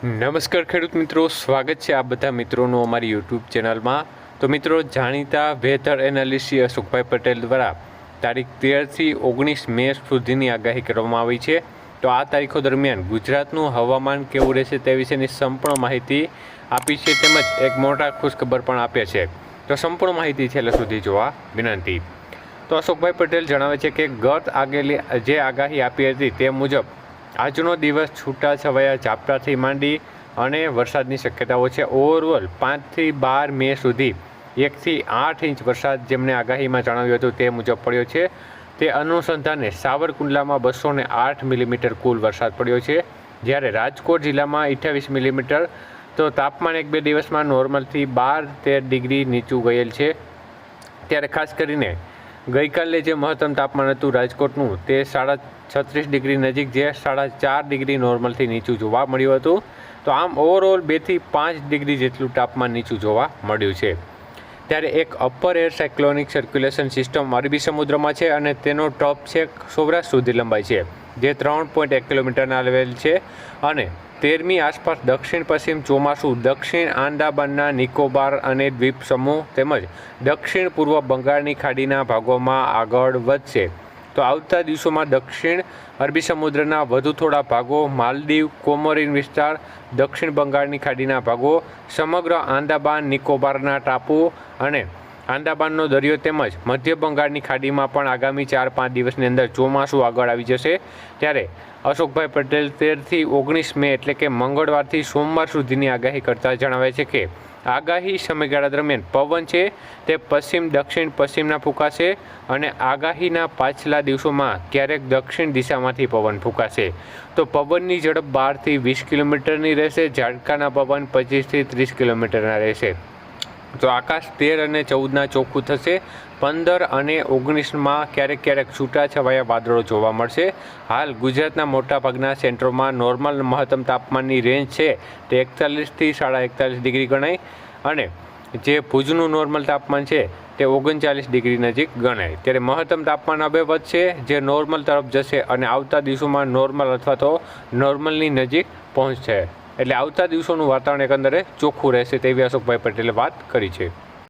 નમસ્કાર ખેડૂત મિત્રો, સ્વાગત છે આ બધા મિત્રોનું અમારી યુટ્યુબ ચેનલમાં. તો મિત્રો, જાણીતા વેધર એનાલિસ્ટ અશોકભાઈ પટેલ દ્વારા તારીખ તેરથી ઓગણીસ મે સુધીની આગાહી કરવામાં આવી છે. તો આ તારીખો દરમિયાન ગુજરાતનું હવામાન કેવું રહેશે તે વિશેની સંપૂર્ણ માહિતી આપી છે તેમજ એક મોટા ખુશખબર પણ આપ્યા છે. તો સંપૂર્ણ માહિતી છેલ્લે સુધી જોવા વિનંતી. તો અશોકભાઈ પટેલ જણાવે છે કે ગત આગેલી જે આગાહી આપી હતી તે મુજબ આજનો દિવસ છૂટાછવાયા ઝાપટાથી માંડી અને વરસાદની શક્યતાઓ છે. ઓવરઓલ પાંચથી બાર મે સુધી એકથી આઠ ઇંચ વરસાદ જેમણે આગાહીમાં જણાવ્યું હતું તે મુજબ પડ્યો છે. તે અનુસંધાને સાવરકુંડલામાં બસો ને આઠ મિલીમીટર કુલ વરસાદ પડ્યો છે. જ્યારે રાજકોટ જિલ્લામાં અઠ્યાવીસ મિલીમીટર તો તાપમાન એક બે દિવસમાં નોર્મલથી બાર તેર ડિગ્રી નીચું ગયેલ છે. ત્યારે ખાસ કરીને ગઈકાલે જે મહત્તમ તાપમાન હતું રાજકોટનું, તે સાડા છત્રીસ ડિગ્રી નજીક, જે સાડા ચાર ડિગ્રી નોર્મલથી નીચું જોવા મળ્યું હતું. તો આમ ઓવરઓલ બેથી પાંચ ડિગ્રી જેટલું તાપમાન નીચું જોવા મળ્યું છે. ત્યારે એક upper air cyclonic circulation system અરબી સમુદ્રમાં છે અને તેનો ટોપ છે સૌરાષ્ટ્ર સુધી લંબાઈ છે. જે ત્રણ પોઈન્ટ એક કિલોમીટરના લેવલ છે. અને તેરમી આસપાસ દક્ષિણ પશ્ચિમ ચોમાસું, દક્ષિણ આંદામાનના નિકોબાર અને દ્વીપ સમૂહ તેમજ દક્ષિણ પૂર્વ બંગાળની ખાડીના ભાગોમાં આગળ વધશે. તો આવતા દિવસોમાં દક્ષિણ અરબી સમુદ્રના વધુ થોડા ભાગો, માલદીવ, કોમોરિન વિસ્તાર, દક્ષિણ બંગાળની ખાડીના ભાગો, સમગ્ર આંદામાન, નિકોબારના ટાપુ અને આંદામાનનો દરિયો તેમજ મધ્ય બંગાળની ખાડીમાં પણ આગામી ચાર પાંચ દિવસની અંદર ચોમાસું આગળ આવી જશે. ત્યારે અશોકભાઈ પટેલ તેરથી ઓગણીસ મે એટલે કે મંગળવારથી સોમવાર સુધીની આગાહી કરતા જણાવે છે કે, આગાહી સમયગાળા દરમિયાન પવન છે, તે પશ્ચિમ, દક્ષિણ, પશ્ચિમના ફૂંકાશે અને આગાહીના પાછલા દિવસોમાં ક્યારેક દક્ષિણ દિશામાંથી પવન ફૂંકાશે. તો પવનની ઝડપ બારથી વીસ કિલોમીટરની રહેશે, ઝાડકાના પવન પચીસથી ત્રીસ કિલોમીટરના રહેશે. તો આકાશ તેર અને ચૌદના ચોખ્ખું થશે. પંદર અને ઓગણીસમાં ક્યારેક ક્યારેક છૂટાછવાયા વાદળો જોવા મળશે. હાલ ગુજરાતના મોટાભાગના સેન્ટરોમાં નોર્મલ મહત્તમ તાપમાનની રેન્જ છે તે એકતાલીસથી સાડા એકતાલીસ ડિગ્રી ગણાય અને જે ભુજનું નોર્મલ તાપમાન છે તે ઓગણચાલીસ ડિગ્રી નજીક ગણાય. ત્યારે મહત્તમ તાપમાન હવે વધશે, જે નોર્મલ તરફ જશે અને આવતા દિવસોમાં નોર્મલ અથવા તો નોર્મલની નજીક પહોંચશે. એટલે આવતા દિવસોનું વાતાવરણ એકંદરે ચોખ્ખું રહેશે તેવી અશોકભાઈ પટેલે વાત કરી છે.